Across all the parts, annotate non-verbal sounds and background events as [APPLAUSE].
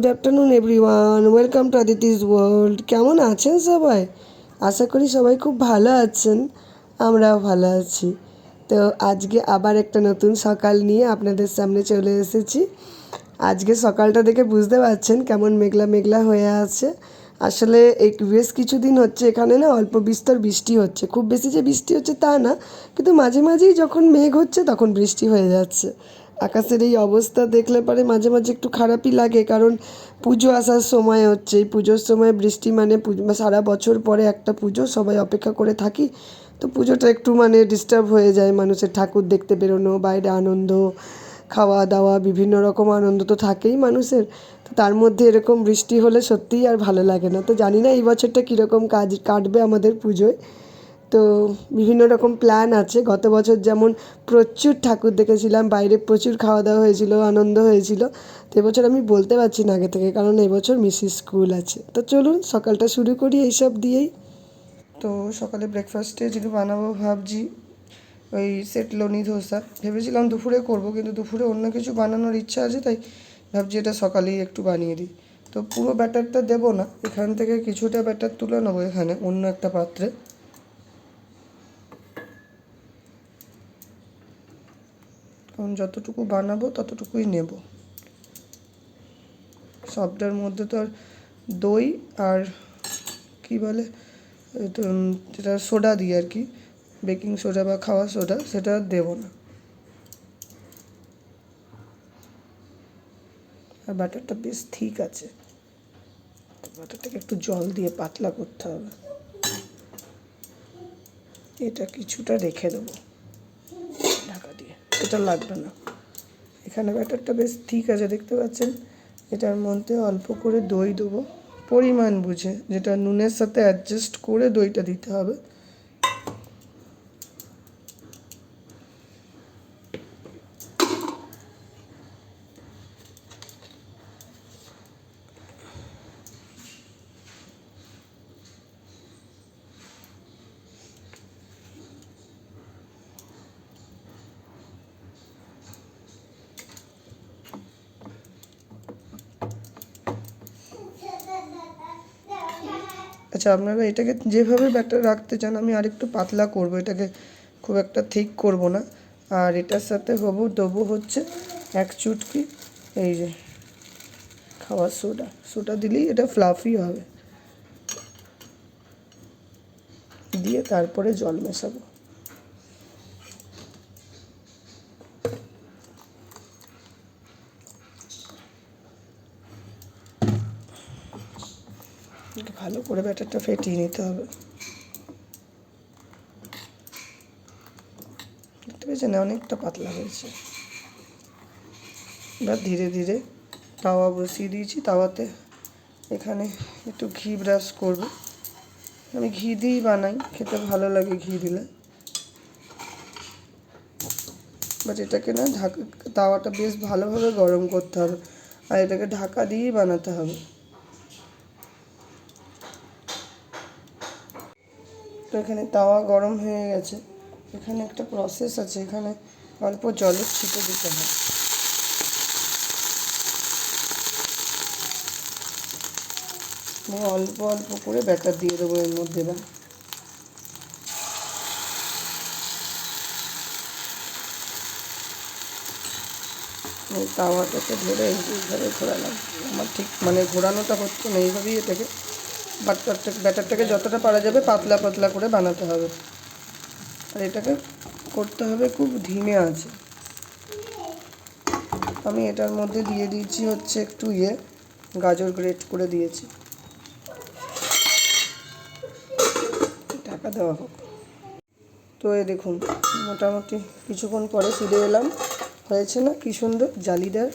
Good afternoon everyone welcome to Aditi's world কেমন আছেন সবাই? আশা করি সবাই খুব ভালো আছেন। আমরাও ভালো আছি। তো আজকে আবার একটা নতুন সকাল নিয়ে আপনাদের সামনে চলে এসেছি। আজকে সকালটা দেখে বুঝতে পারছেন কেমন মেঘলা মেঘলা হয়ে আছে। আসলে এই বেশ কিছুদিন হচ্ছে এখানে না অল্প বিস্তর বৃষ্টি হচ্ছে। খুব বেশি যে বৃষ্টি হচ্ছে তা না, কিন্তু মাঝে মাঝেই যখন মেঘ হচ্ছে তখন বৃষ্টি হয়ে যাচ্ছে। আকাশের এই অবস্থা দেখলে পরে মাঝে মাঝে একটু খারাপই লাগে, কারণ পুজো আসার সময় হচ্ছে, এই পুজোর সময় বৃষ্টি মানে পুজো সারা বছর পরে একটা পুজো, সবাই অপেক্ষা করে থাকি, তো পুজোটা একটু মানে ডিস্টার্ব হয়ে যায় মানুষের, ঠাকুর দেখতে বেরোনো, বাইরে আনন্দ খাওয়া দাওয়া বিভিন্ন রকম আনন্দ তো থাকেই মানুষের, তো তার মধ্যে এরকম বৃষ্টি হলে সত্যিই আর ভালো লাগে না, তো জানি না এই বছরটা কীরকম কাজ, কাটবে আমাদের পুজোয়। তো বিভিন্ন রকম প্ল্যান আছে। গত বছর যেমন প্রচুর ঠাকুর দেখেছিলাম, বাইরে প্রচুর খাওয়া দাওয়া হয়েছিল, আনন্দ হয়েছিল। তো এবছর আমি বলতে পারছি না আগে থেকে, কারণ এবছর মিসিস স্কুল আছে। তো চলুন, সকালটা শুরু করি এইসব দিয়েই। তো সকালে ব্রেকফাস্টে যেটা বানাবো ভাবছি, ওই সেট লোনি ধোসা। ভেবেছিলাম দুপুরে করব, কিন্তু দুপুরে অন্য কিছু বানানোর ইচ্ছা আছে, তাই ভাবছি এটা সকালেই একটু বানিয়ে দিই। তো পুরো ব্যাটারটা দেবো না, এখান থেকে কিছুটা ব্যাটার তুলে নেব এখানে, অন্য একটা পাত্রে। কারণ যতটুকু বানাবো, ততটুকুই নেব। সবটার মধ্যে তো আর দই আর কি বলে যেটা সোডা দিই আর কি, বেকিং সোডা বা খাওয়া সোডা, সেটা দেবো না। আর ব্যাটারটা বেশ ঠিক আছে। ব্যাটারটাকে একটু জল দিয়ে পাতলা করতে হবে। এটা কিছুটা রেখে দেবো। এটা লাগবে না। এখানে ব্যাটারটা বেশ ঠিক আছে, দেখতে পাচ্ছেন? এটার মধ্যে অল্প করে দই দেবো। পরিমাণ বুঝে, যেটা নুনের সাথে অ্যাডজাস্ট করে দইটা দিতে হবে। আচ্ছা আপনারা এটাকে যেভাবে ব্যাটার রাখতে চান, আমি আরেকটু পাতলা করব, এটাকে খুব একটা ঠিক করব না। আর এটার সাথে হবু, দেবো হচ্ছে এক চুটকি, এই যে খাওয়ার সোডা। সোডা দিলেই এটা ফ্লাফি হবে। দিয়ে তারপরে জল মেশাবো। ভালো করে ব্যাটারটা ফেটিয়ে নিতে হবে। পেয়েছেন অনেকটা পাতলা হয়েছে। এবার ধীরে ধীরে তাওয়া বসিয়ে দিয়েছি। তাওয়াতে এখানে একটু ঘি ব্রাশ করব। আমি ঘি দিয়েই বানাই, খেতে ভালো লাগে ঘি দিলে। বাট এটাকে না ঢাকা, তাওয়াটা বেশ ভালোভাবে গরম করতে হবে। আর এটাকে ঢাকা দিয়েই বানাতে হবে। তো এখানে তাওয়া গরম হয়ে গেছে। এখানে একটা প্রসেস আছে, এখানে অল্প জলের ছিটে দিতে হয়। অল্প অল্প করে ব্যাটার দিয়ে দেবো এর মধ্যে এবার। তাওয়াটাকে ধরে এইভাবে ঘোরালাম। আমার ঠিক মানে ঘোরানোটা হচ্ছে না, এইভাবেই এটাকে ব্যাটারটাকে যতটা পারা যাবে পাতলা পাতলা করে বানাতে হবে। আর এটাকে করতে হবে খুব ধিমে আছে। আমি এটার মধ্যে দিয়ে দিয়েছি হচ্ছে একটু ইয়ে গাজর গ্রেট করে দিয়েছি। টাকা দেওয়া হোক। তো এ দেখুন, মোটামুটি কিছুক্ষণ পরে ফিরে এলাম। হয়েছে না? কী সুন্দর, জালিদার।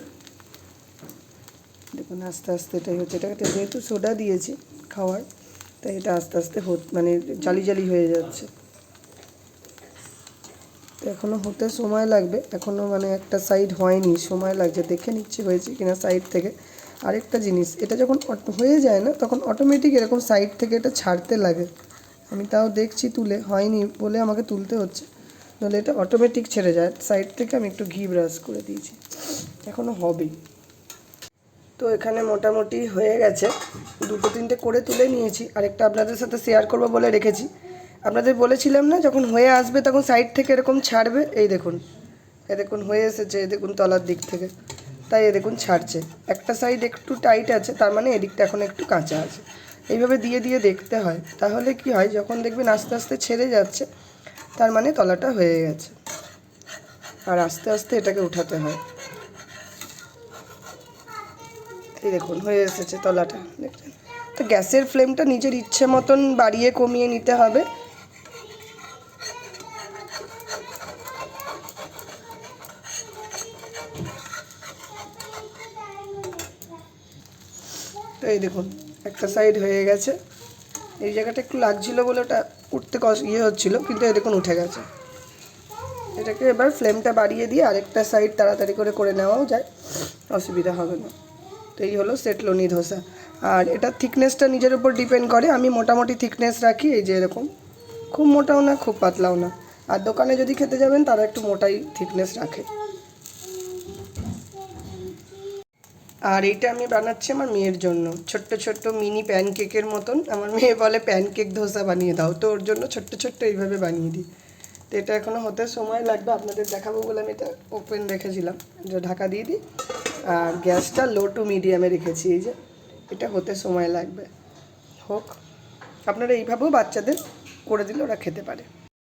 দেখুন, আস্তে আস্তে এটাই হচ্ছে। এটাকে যেহেতু সোডা দিয়েছি খাওয়ার, তাই এটা আস্তে আস্তে মানে জালি জালি হয়ে যাচ্ছে। তো এখনও হতে সময় লাগবে এখনও মানে একটা সাইড হয়নি, সময় লাগছে, দেখে নিচ্ছি হয়েছে কিনা সাইড থেকে। আরেকটা জিনিস, এটা যখন হয়ে যায় না, তখন অটোমেটিক এরকম সাইড থেকে এটা ছাড়তে লাগে। আমি তাও দেখছি তুলে, হয়নি বলে আমাকে তুলতে হচ্ছে। নাহলে এটা অটোমেটিক ছেড়ে যায়। সাইড থেকে আমি একটু ঘি ব্রাশ করে দিয়েছি। এখনও হবেই। তো এখানে মোটামুটি হয়ে গেছে। দুটো তিনটে করে তুলে নিয়েছি। আরেকটা আপনাদের সাথে শেয়ার করব বলে রেখেছি। আপনাদের বলেছিলাম না, যখন হয়ে আসবে তখন সাইড থেকে এরকম ছাড়বে। এই দেখুন, এ দেখুন হয়ে এসেছে, এ দেখুন তলার দিক থেকে। তাই এ দেখুন ছাড়ছে। একটা সাইড একটু টাইট আছে, তার মানে এদিকটা এখন একটু কাঁচা আছে। এইভাবে দিয়ে দিয়ে দেখতে হয়। তাহলে কি হয়, যখন দেখবেন আস্তে আস্তে ছেড়ে যাচ্ছে, তার মানে তলাটা হয়ে গেছে। আর আস্তে আস্তে এটাকে উঠাতে হয়। এই দেখুন, হয়ে এসেছে তলাটা, দেখছেন? তো গ্যাসের ফ্লেমটা নিজের ইচ্ছে মতন বাড়িয়ে কমিয়ে নিতে হবে। তো এই দেখুন, একটা সাইড হয়ে গেছে। এই জায়গাটা একটু লাগছিল বলে ওটা উঠতে ইয়ে হচ্ছিল, কিন্তু এই দেখুন উঠে গেছে। এটাকে এবার ফ্লেমটা বাড়িয়ে দিয়ে আরেকটা সাইড তাড়াতাড়ি করে করে নেওয়াও যায়, অসুবিধা হবে না। তো এই হলো সেটলনি ধোসা। আর এটা থিকনেসটা নিজের উপর ডিপেন্ড করে, আমি মোটামুটি থিকনেস রাখি, এই যে এরকম। খুব মোটাও না, খুব পাতলাও না। আর দোকানে যদি খেতে যাবেন, তারা একটু মোটাই থিকনেস রাখে। আর এইটা আমি বানাচ্ছি আমার মেয়ের জন্য। ছোট্ট ছোট্ট মিনি প্যানকেকের মতন। আমার মেয়ে বলে প্যানকেক ধোসা বানিয়ে দাও। তো ওর জন্য ছোট্ট ছোট্ট এইভাবে বানিয়ে দিই। তো এটা এখনও হতে সময় লাগবে, আপনাদের দেখাবো বলে আমি এটা ওপেন রেখেছিলাম। এটা ঢাকা দিয়ে দিই। আর গ্যাসটা লো টু মিডিয়ামে রেখেছি, এই যে। এটা হতে সময় লাগবে। হোক, আপনারা এইভাবেও বাচ্চাদের করে দিলে ওরা খেতে পারে।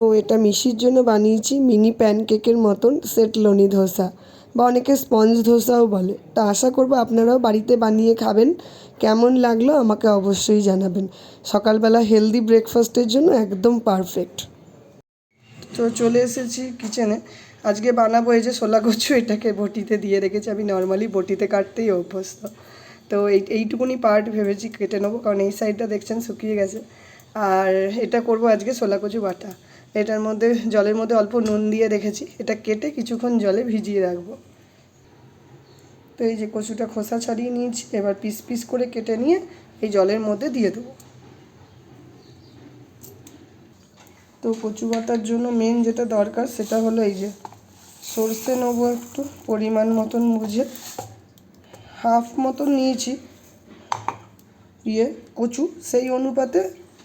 তো এটা মিশির জন্য বানিয়েছি মিনি প্যানকেকের মতন সেট লনি ধোসা, বা অনেকে স্পঞ্জ ধোসাও বলে। তা আশা করব আপনারাও বাড়িতে বানিয়ে খাবেন। কেমন লাগল আমাকে অবশ্যই জানাবেন। সকালবেলা হেলদি ব্রেকফাস্টের জন্য একদম পারফেক্ট তো চলে এসেছি কিচেনে আজকে বানাবো এই যে ছোলা কচু, এটাকে বটিতে দিয়ে রেখেছি। আমি নর্মালি বটিতে কাটতেই অভ্যস্ত। তো এই, এইটুকুনি পার্ট ভেবেছি কেটে নেব, কারণ এই সাইডটা দেখছেন শুকিয়ে গেছে। আর এটা করব আজকে ছোলা কচু বাটা। এটার মধ্যে, জলের মধ্যে অল্প নুন দিয়ে রেখেছি। এটা কেটে কিছুক্ষণ জলে ভিজিয়ে রাখব। তো এই যে কচুটা খোসা ছাড়িয়ে নিয়েছি, এবার পিস পিস করে কেটে নিয়ে এই জলের মধ্যে দিয়ে দেবো। তো কচু বাটার জন্য মেন যেটা দরকার সেটা হলো এই যে সর্ষে নেব একটু, পরিমাণ মতন বুঝে হাফ মতন নিয়েছি। ইয়ে কচু সেই অনুপাতে,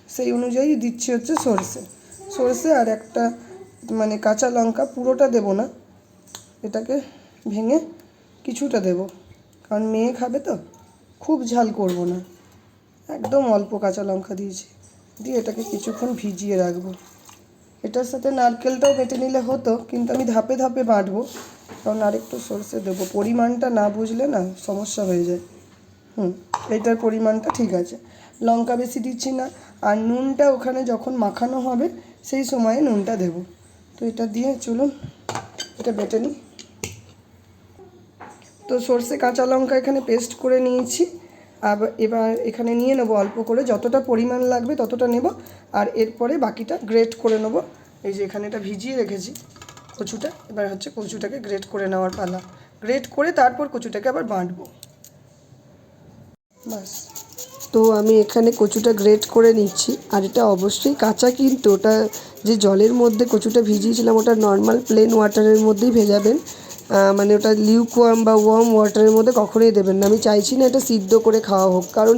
সেই অনুযায়ী দিচ্ছি হচ্ছে সর্ষে। সর্ষে আর একটা মানে কাঁচা লঙ্কা পুরোটা দেব না, এটাকে ভেঙে কিছুটা দেব। কারণ মেয়ে খাবে তো, খুব ঝাল করব না। একদম অল্প কাঁচা লঙ্কা দিয়েছি। দিয়ে এটাকে কিছুক্ষণ ভিজিয়ে রাখব। এটার সাথে নারকেলটাও বেটে নিলে হতো, কিন্তু আমি ধাপে ধাপে বাটবো। কারণ আরেকটু সর্ষে দেবো। পরিমাণটা না বুঝলে না সমস্যা হয়ে যায়। হুম, এটার পরিমাণটা ঠিক আছে। লঙ্কা বেশি দিচ্ছি না। আর নুনটা ওখানে যখন মাখানো হবে, সেই সময়ে নুনটা দেবো। তো এটা দিয়ে চলুন, এটা বেটে নিই। তো সর্ষে কাঁচা লঙ্কা এখানে পেস্ট করে নিয়েছি। এবার এখানে নিয়ে নেব অল্প করে। যতটা পরিমাণ লাগবে ততটা নেব। আর এরপরে বাকিটা গ্রেট করে নেব। এই যে এখানে এটা ভিজিয়ে রেখেছি কচুটা। এবার হচ্ছে কচুটাকে গ্রেট করে নেওয়ার পালা। গ্রেট করে তারপর কচুটাকে আবার বাঁটবো। বাস তো আমি এখানে কচুটা গ্রেট করে নিচ্ছি। আর এটা অবশ্যই কাঁচা কিন্তু ওটা যে জলের মধ্যে কচুটা ভিজিয়েছিলাম ওটা নর্মাল প্লেন ওয়াটারের মধ্যেই ভেজাবেন। মানে ওটা লিউক ওয়ার্ম বা ওয়ার্ম ওয়াটারের মধ্যে কখনোই দেবেন না। আমি চাইছি না এটা সিদ্ধ করে খাওয়া হোক, কারণ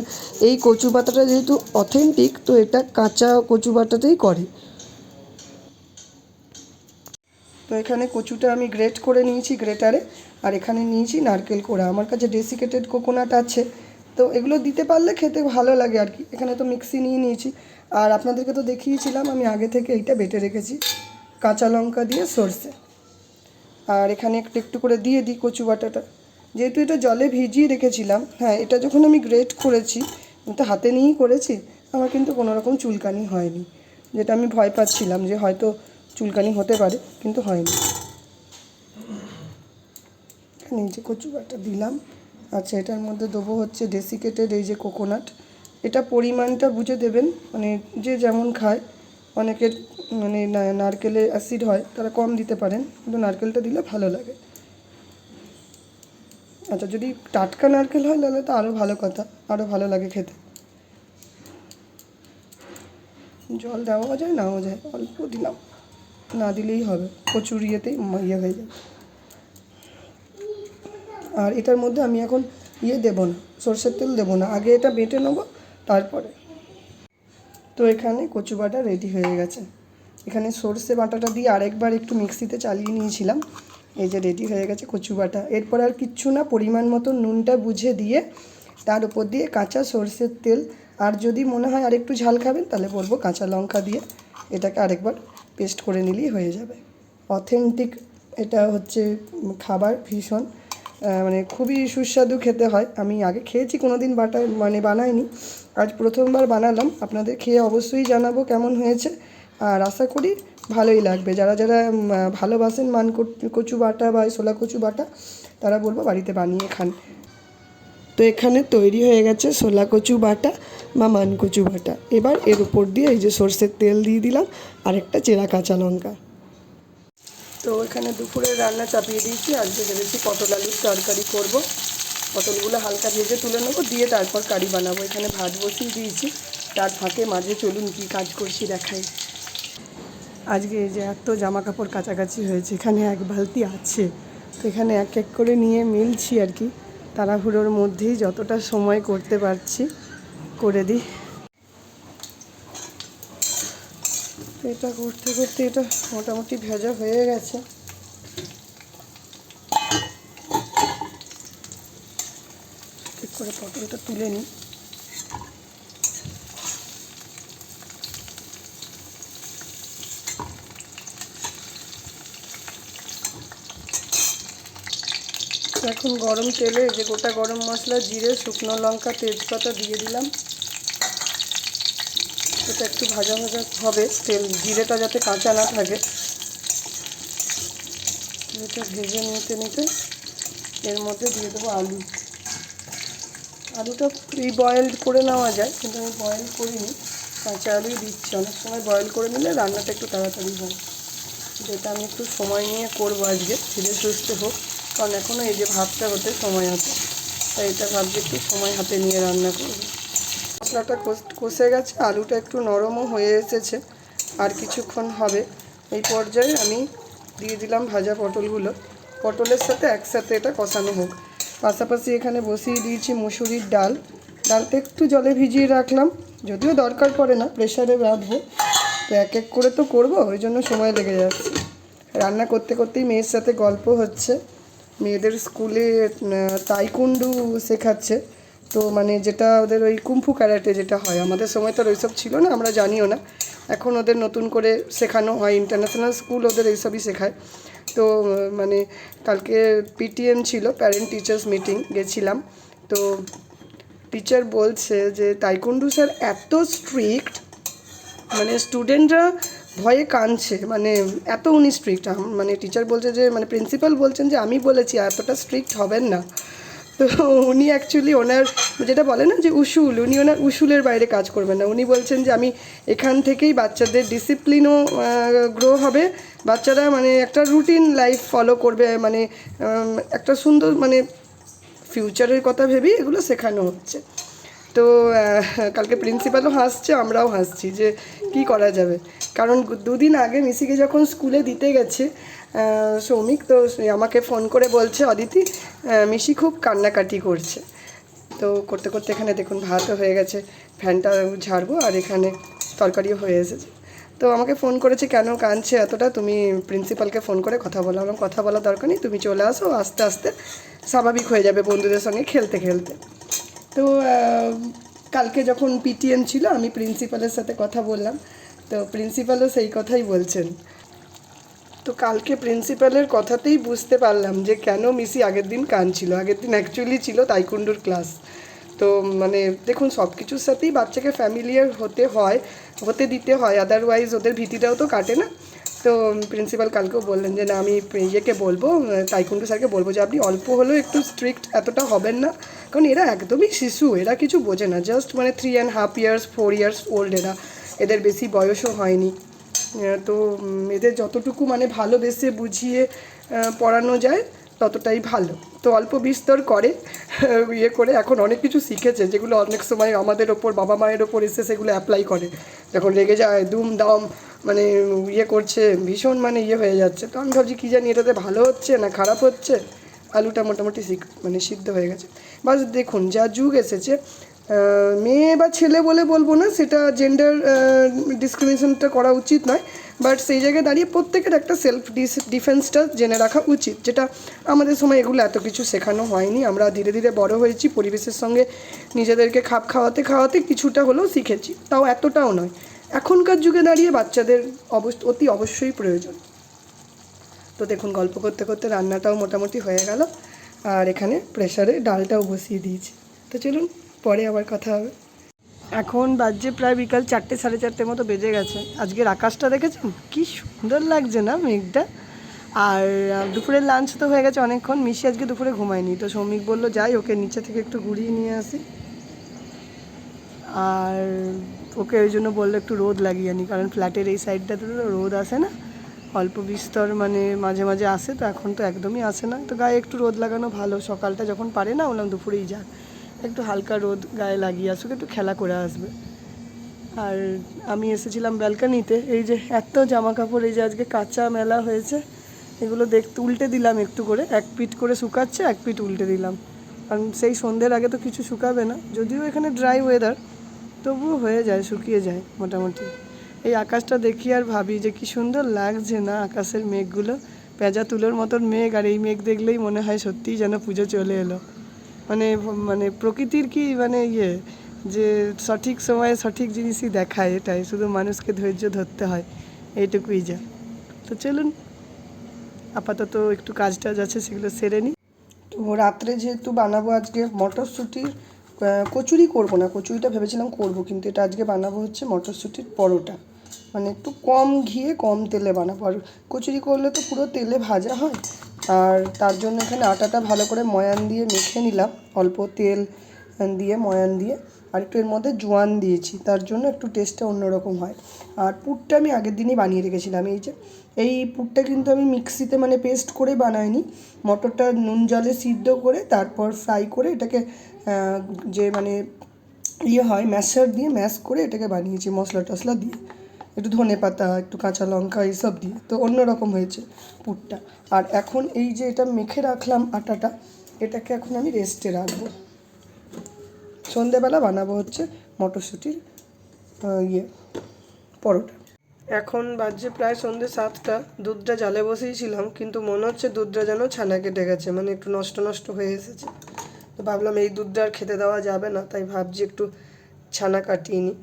এই কচু পাতাটা যেহেতু অথেন্টিক তো এটা কাঁচা কচু পাতাতেই করে। তো এখানে কচুটা আমি গ্রেট করে নিয়েছি গ্রেটারে আর এখানে নিয়েছি নারকেল কোড়া। আমার কাছে ডেসিকেটেড কোকোনাট আছে। তো এগুলো দিতে পারলে খেতে ভালো লাগে আর কি। এখানে তো মিক্সি নিয়ে নিয়েছি। আর আপনাদেরকে তো দেখিয়েছিলাম, আমি আগে থেকে এইটা বেটে রেখেছি। কাঁচা লঙ্কা দিয়ে সর্ষে। আর এখানে একটু একটু করে দিয়ে দিই কচু বাটাটা। যেহেতু এটা জলে ভিজিয়ে রেখেছিলাম হ্যাঁ এটা যখন আমি গ্রেট করেছি আমি তো হাতে নিয়েই করেছি, আমার কিন্তু কোনো রকম চুলকানি হয়নি। যেটা আমি ভয় পাচ্ছিলাম যে হয়তো চুলকানি হতে পারে, কিন্তু হয়নি। এই যে কচু বাটা দিলাম। আচ্ছা এটার মধ্যে দেবো হচ্ছে ডেসিকেটেড এই যে কোকোনাট এটা পরিমাণটা বুঝে দেবেন মানে যে যেমন খায়, অনেকের মানে নারকেলে অ্যাসিড হয়, তারা কম দিতে পারেন, কিন্তু নারকেলটা দিলে ভালো লাগে। আচ্ছা যদি টাটকা নারকেল হয়, তাহলে তো আরও ভালো কথা আরও ভালো লাগে খেতে। জল দেওয়াও যায়, নাও যায়, অল্প দিলাম। না দিলেই হবে প্রচুর ইয়েতেই ইয়ে হয়ে যাবে আর এটার মধ্যে আমি এখন ইয়ে দেবো না, সর্ষের তেল দেবো না, আগে এটা বেটে নেব, তারপরে। তো এখানে কচু বাটা রেডি হয়ে গেছে। এখানে সর্ষে বাটাটা দিয়ে আরেকবার একটু মিক্সিতে চালিয়ে নিয়েছিলাম। এই যে রেডি হয়ে গেছে কচু বাটা। এরপর আর কিচ্ছু না, পরিমাণ মতো নুনটা বুঝে দিয়ে তার উপর দিয়ে কাঁচা সর্ষের তেল। আর যদি মনে হয় আরেকটু ঝাল খাবেন, তাহলে বলব কাঁচা লঙ্কা দিয়ে এটাকে আরেকবার পেস্ট করে নিলেই হয়ে যাবে। অথেন্টিক এটা হচ্ছে খাবার ভীষণ মানে খুবই সুস্বাদু খেতে হয়। আমি আগে খেয়েছি কোনো দিন বাটা মানে বানাইনি। আজ প্রথমবার বানালাম। আপনাদের খেয়ে অবশ্যই জানাব কেমন হয়েছে। আর আশা করি ভালোই লাগবে। যারা যারা ভালোবাসেন মান কচু বাটা বা ছোলা কচু বাটা, তারা বলব বাড়িতে বানিয়ে খান। তো এখানে তৈরি হয়ে গেছে ছোলা কচু বাটা বা মান কচু বাটা। এবার এর উপর দিয়ে এই যে সর্ষের তেল দিয়ে দিলাম আর একটা চেরা কাঁচা লঙ্কা। তো এখানে দুপুরে রান্না চাপিয়ে দিয়েছি আজকে ভেবেছি পটল আলুর তরকারি করব। পটলগুলো হালকা ভেজে তুলে নেব, দিয়ে তারপর কারি বানাবো। এখানে ভাত বসিয়ে দিয়েছি, তার ফাঁকে মাঝে চলুন কি কাজ করছি দেখাই। আজকে যে এত জামা কাপড় কাছাকাছি হয়েছে, এখানে এক বালতি আছে। তো এখানে এক এক করে নিয়ে মিলছি আর কি। তাড়াহুড়োর মধ্যেই যতটা সময় করতে পারছি, করে দিই। এটা করতে করতে এটা মোটামুটি ভেজা হয়ে গেছে। করে পটলটা তুলে নিই। এখন গরম তেলে যে গোটা গরম মশলা, জিরে, শুকনো লঙ্কা, তেজপাতা দিয়ে দিলাম। এটা একটু ভাজা ভাজা হবে তেল, জিরেটা যাতে কাঁচা না থাকে। এটা ভেজে নিতে নিতে এর মধ্যে দিয়ে দেবো আলু। আলুটা প্রি বয়েলড করে নেওয়া যায়, কিন্তু আমি বয়েল করিনি। কাঁচা আলুই দিচ্ছি, অনেক সময় বয়েল করে নিলে রান্নাটা একটু তাড়াতাড়ি হয়। যেটা আমি একটু সময় নিয়ে করব আজকে, ধীরে সুস্থে হোক। কারণ এখনও এই যে ভাতটা হতে সময় আছে তাই এটা ভাবছি একটু সময় হাতে নিয়ে রান্না করব। মশলাটা কষ- গেছে, আলুটা একটু নরমও হয়ে এসেছে, আর কিছুক্ষণ হবে। এই পর্যায়ে আমি দিয়ে দিলাম ভাজা পটলগুলো। পটলের সাথে একসাথে এটা কষানো হোক। পাশাপাশি এখানে বসিয়ে দিয়েছি মুসুরির ডাল। ডালটা একটু জলে ভিজিয়ে রাখলাম, যদিও দরকার পড়ে না প্রেশারে রাঁধবো তো এক এক করে তো করব, ওই জন্য সময় লেগে যাচ্ছে। রান্না করতে করতেই মেয়ের সাথে গল্প হচ্ছে। মেয়েদের স্কুলে তাইকুন্ডু শেখাচ্ছে। তো মানে যেটা ওদের ওই কুম্ফু ক্যারাটে যেটা হয়, আমাদের সময় তো ওইসব ছিল না, আমরা জানিও না। এখন ওদের নতুন করে শেখানো হয় ইন্টারন্যাশনাল স্কুল ওদের এইসবই শেখায়। তো মানে কালকে পিটিএম ছিল প্যারেন্ট টিচার্স মিটিং গেছিলাম। তো টিচার বলছে যে তাইকুন্ডু স্যার এত স্ট্রিক্ট মানে স্টুডেন্টরা ভয়ে কাঁদছে মানে এত উনি স্ট্রিক্ট মানে টিচার বলছে যে মানে প্রিন্সিপাল বলছেন যে, আমি বলেছি এতটা স্ট্রিক্ট হবেন না। [LAUGHS] তো উনি অ্যাকচুয়ালি ওনার, যেটা বলে না যে উসুল, উনি ওনার উসুলের বাইরে কাজ করবেন না। উনি বলছেন যে, আমি এখান থেকেই বাচ্চাদের ডিসিপ্লিনও গ্রো হবে। বাচ্চারা মানে একটা রুটিন লাইফ ফলো করবে মানে একটা সুন্দর মানে ফিউচারের কথা ভেবেই এগুলো শেখানো হচ্ছে। তো কালকে প্রিন্সিপালও হাসছে, আমরাও হাসছি যে কি করা যাবে। কারণ দুদিন আগে মিসিকে যখন স্কুলে দিতে গেছে সৌমিক, তো আমাকে ফোন করে বলছে, অদিতি মিশি খুব কান্নাকাটি করছে। তো করতে করতে এখানে দেখুন ভাতও হয়ে গেছে, ফ্যানটা ঝাড়বো আর এখানে তরকারিও হয়ে এসেছে। তো আমাকে ফোন করেছে, কেন কাঁদছে এতটা? তুমি প্রিন্সিপালকে ফোন করে কথা বলো আমার কথা বলা দরকার নেই। তুমি চলে আসো, আস্তে আস্তে স্বাভাবিক হয়ে যাবে বন্ধুদের সঙ্গে খেলতে খেলতে। তো কালকে যখন পিটিএম ছিল, আমি প্রিন্সিপালের সাথে কথা বললাম। তো প্রিন্সিপালও সেই কথাই বলছেন। তো কালকে প্রিন্সিপালের কথাতেই বুঝতে পারলাম যে, কেন মিসি আগের দিন কাঁদছিল আগের দিন অ্যাকচুয়ালি ছিল তাইকুন্ডুর ক্লাস তো মানে দেখুন সব কিছুর সাথেই বাচ্চাকে ফ্যামিলিয়ার হতে হয়, হতে দিতে হয়। আদারওয়াইজ ওদের ভীতিটাও তো কাটে না। তো প্রিন্সিপাল কালকেও বললেন যে, না, আমি ইয়েকে বলব তাইকুন্ডু স্যারকে বলব যে, আপনি অল্প হলেও একটু স্ট্রিক্ট এতটা হবেন না। কারণ এরা একদমই শিশু, এরা কিছু বোঝে না। জাস্ট মানে three and half years four years old এরা। এদের বেশি বয়সও হয়নি। তো এদের যতটুকু মানে ভালোবেসে বুঝিয়ে পড়ানো যায়, ততটাই ভালো। তো অল্প বিস্তর করে ইয়ে করে এখন অনেক কিছু শিখেছে, যেগুলো অনেক সময় আমাদের ওপর, বাবা মায়ের ওপর এসে সেগুলো অ্যাপ্লাই করে। যখন রেগে যায় দুম দাম মানে ইয়ে করছে, ভীষণ মানে ইয়ে হয়ে যাচ্ছে। তো আমি ভাবছি কী জানি এটাতে ভালো হচ্ছে না খারাপ হচ্ছে? আলুটা মোটামুটি মানে সিদ্ধ হয়ে গেছে। বাস দেখুন, যা যুগ এসেছে মেয়ে বা ছেলে বলে বলব না, সেটা জেন্ডার ডিসক্রিমিনেশনটা করা উচিত নয়। বাট সেই জায়গায় দাঁড়িয়ে প্রত্যেকের একটা সেলফ ডিফেন্সটা জেনে রাখা উচিত, যেটা আমাদের সময় এগুলো এত কিছু শেখানো হয়নি। আমরা ধীরে ধীরে বড় হয়েছি, পরিবেশের সঙ্গে নিজেদেরকে খাপ খাওয়াতে খাওয়াতে কিছুটা হলেও শিখেছি, তাও এতটাও নয়। এখনকার যুগে দাঁড়িয়ে বাচ্চাদের অবশ্য অতি অবশ্যই প্রয়োজন। তো দেখুন, গল্প করতে করতে রান্নাটাও মোটামুটি হয়ে গেল। আর এখানে প্রেশারে ডালটাও বসিয়ে দিয়েছি। তো চলুন, পরে আবার কথা হবে। এখন বাজছে প্রায় বিকাল চারটে সাড়ে চারটে মতো বেজে গেছে। আজকের আকাশটা দেখেছেন? কি সুন্দর লাগছে না মেঘটা? আর দুপুরের লাঞ্চ তো হয়ে গেছে অনেকক্ষণ। মিশি আজকে দুপুরে ঘুমায়নি। তো সৌমিক বলল, যাই, ওকে নিচে থেকে একটু ঘুরিয়ে নিয়ে আসি। আর ওকে ওই জন্য বলল একটু রোদ লাগিয়ে আনি কারণ ফ্ল্যাটের এই সাইডটাতে তো রোদ আসে না। অল্প বিস্তর মানে মাঝে মাঝে আসে, তো এখন তো একদমই আসে না। তো গায়ে একটু রোদ লাগানো ভালো, সকালটা যখন পারে না, বললাম দুপুরেই যাক। একটু হালকা রোদ গায়ে লাগিয়ে আসুক, একটু খেলা করে আসবে। আর আমি এসেছিলাম ব্যালকানিতে, এই যে এত জামা কাপড় এই যে আজকে কাঁচা মেলা হয়েছে, এগুলো দেখতে উল্টে দিলাম একটু করে, এক পিট করে শুকাচ্ছে, এক পিট উল্টে দিলাম। কারণ সেই সন্ধ্যের আগে তো কিছু শুকাবে না, যদিও এখানে ড্রাই ওয়েদার তবুও হয়ে যায়, শুকিয়ে যায় মোটামুটি। এই আকাশটা দেখি আর ভাবি যে কি সুন্দর লাগছে না আকাশের মেঘগুলো। পেঁজা তুলোর মতন মেঘ আর এই মেঘ দেখলেই মনে হয় সত্যিই যেন পুজো চলে এলো। মানে মানে প্রকৃতির কি মানে ইয়ে যে সঠিক সময়ে সঠিক জিনিসই দেখায় এটাই, শুধু মানুষকে ধৈর্য ধরতে হয়, এইটুকুই যা। তো চলুন, আপাতত একটু কাজ টাজ আছে সেগুলো সেরে নিই। তো রাত্রে যেহেতু বানাবো আজকে মটরশুঁটির কচুরি করব না, কচুরিটা ভেবেছিলাম করব, কিন্তু এটা আজকে বানাবো হচ্ছে মটরশুঁটির পরোটা। মানে একটু কম ঘিয়ে কম তেলে বানাবো, আর কচুরি করলে তো পুরো তেলে ভাজা হয়। আর তার জন্য এখানে আটাটা ভালো করে ময়ান দিয়ে মেখে নিলাম, অল্প তেল দিয়ে ময়ান দিয়ে, আর একটু এর মধ্যে জোয়ান দিয়েছি, তার জন্য একটু টেস্টটা অন্যরকম হয়। আর পুরটা আমি আগের দিনই বানিয়ে রেখেছিলাম, এই যে, এই পুরটা কিন্তু আমি মিক্সিতে মানে পেস্ট করে বানাইনি, মটরটা নুন জলে সিদ্ধ করে তারপর ফ্রাই করে এটাকে যে মানে ইয়ে হয় ম্যাশার দিয়ে ম্যাশ করে এটাকে বানিয়েছি, মশলা টশলা দিয়ে। একটু ধনে পাতা, একটু কাঁচা লঙ্কা, এইসব দিয়ে। তো অন্যরকম হয়েছে পুরটা। আর এখন এই যে এটা মেখে রাখলাম আটাটা, এটাকে এখন আমি রেস্টে রাখব। সন্ধেবেলা বানাবো হচ্ছে মটরশুঁটির ইয়ে পরোটা। এখন বাজছে প্রায় সন্ধ্যে সাতটা, দুধটা জালে বসিয়েছিলাম কিন্তু মনে হচ্ছে দুধটা যেন ছানা কেটে গেছে মানে একটু নষ্ট নষ্ট হয়ে এসেছে। তো ভাবলাম এই দুধটা আর খেতে দেওয়া যাবে না, তাই ভাবছি একটু ছানা কাটিয়ে নিই।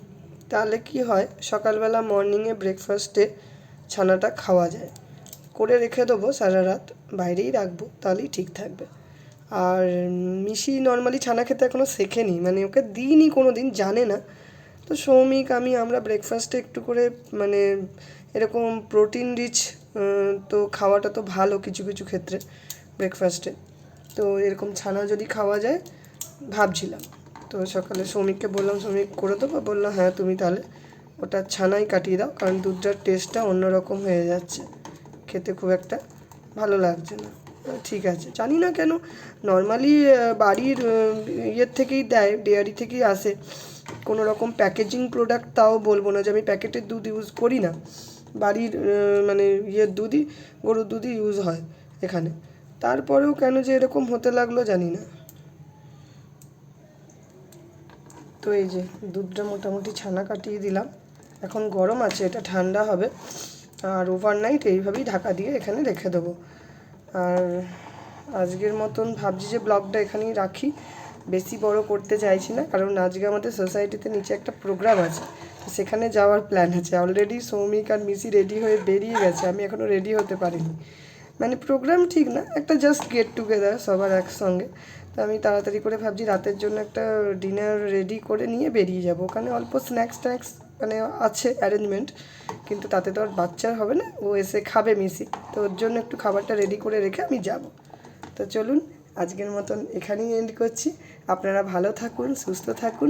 তাহলে কি হয়, সকালবেলা মর্নিংয়ে ব্রেকফাস্টে ছানাটা খাওয়া যায়। করে রেখে দেবো সারা রাত, বাইরেই রাখব, তাহলেই ঠিক থাকবে। আর মিশি নর্মালি ছানা খেতে এখনও শেখেনি মানে ওকে দিইনি কোনো দিন জানে না। তো সৌমিক, আমি, আমরা ব্রেকফাস্টে একটু করে মানে এরকম প্রোটিন রিচ তো খাওয়াটা তো ভালো কিছু কিছু ক্ষেত্রে ব্রেকফাস্টে তো এরকম ছানা যদি খাওয়া যায়, ভাবছিলাম। তো সকালে শ্রমিককে বললাম, শ্রমিক, করে দেবো? বলল হ্যাঁ তুমি তাহলে ওটা ছানাই কাটিয়ে দাও, কারণ দুধটার টেস্টটা অন্যরকম হয়ে যাচ্ছে। খেতে খুব একটা ভালো লাগছে না। ঠিক আছে। জানি না কেন নর্মালি বাড়ির ইয়ের থেকেই দেয় ডেয়ারি থেকেই আসে। কোনো রকম প্যাকেজিং প্রোডাক্ট তাও বলব না যে আমি প্যাকেটের দুধ ইউজ করি না। বাড়ির মানে ইয়ের দুধই, গরুর দুধই ইউজ হয় এখানে। তারপরেও কেন যে এরকম হতে লাগল জানি না। তো এই যে দুধটা মোটামুটি ছানা কাটিয়ে দিলাম। এখন গরম আছে, এটা ঠান্ডা হবে। আর ওভারনাইট এইভাবেই ঢাকা দিয়ে এখানে রেখে দেবো। আর আজকের মতন ভাবছি যে ব্লগটা এখানেই রাখি। বেশি বড় করতে চাইছি না, কারণ আজকে আমাদের সোসাইটিতে নিচে একটা প্রোগ্রাম আছে। সেখানে যাওয়ার প্ল্যান আছে। অলরেডি সৌমিক আর মিসি রেডি হয়ে বেরিয়ে গেছে, আমি এখনও রেডি হতে পারিনি। মানে প্রোগ্রাম ঠিক না, একটা জাস্ট গেট টুগেদার সবার একসঙ্গে। তো আমি তাড়াতাড়ি করে ভাবছি রাতের জন্য একটা ডিনার রেডি করে নিয়ে বেরিয়ে যাব। ওখানে অল্প স্ন্যাক্স ট্যাক্স মানে আছে অ্যারেঞ্জমেন্ট কিন্তু তাতে তো আর বাচ্চার হবে না, ও এসে খাবে মিশি তো ওর জন্য একটু খাবারটা রেডি করে রেখে আমি যাব। তো চলুন, আজকের মতন এখানেই এন্ড করছি। আপনারা ভালো থাকুন, সুস্থ থাকুন।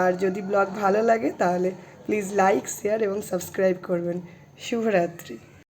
আর যদি ব্লগ ভালো লাগে তাহলে প্লিজ লাইক শেয়ার এবং সাবস্ক্রাইব করবেন। শুভরাত্রি।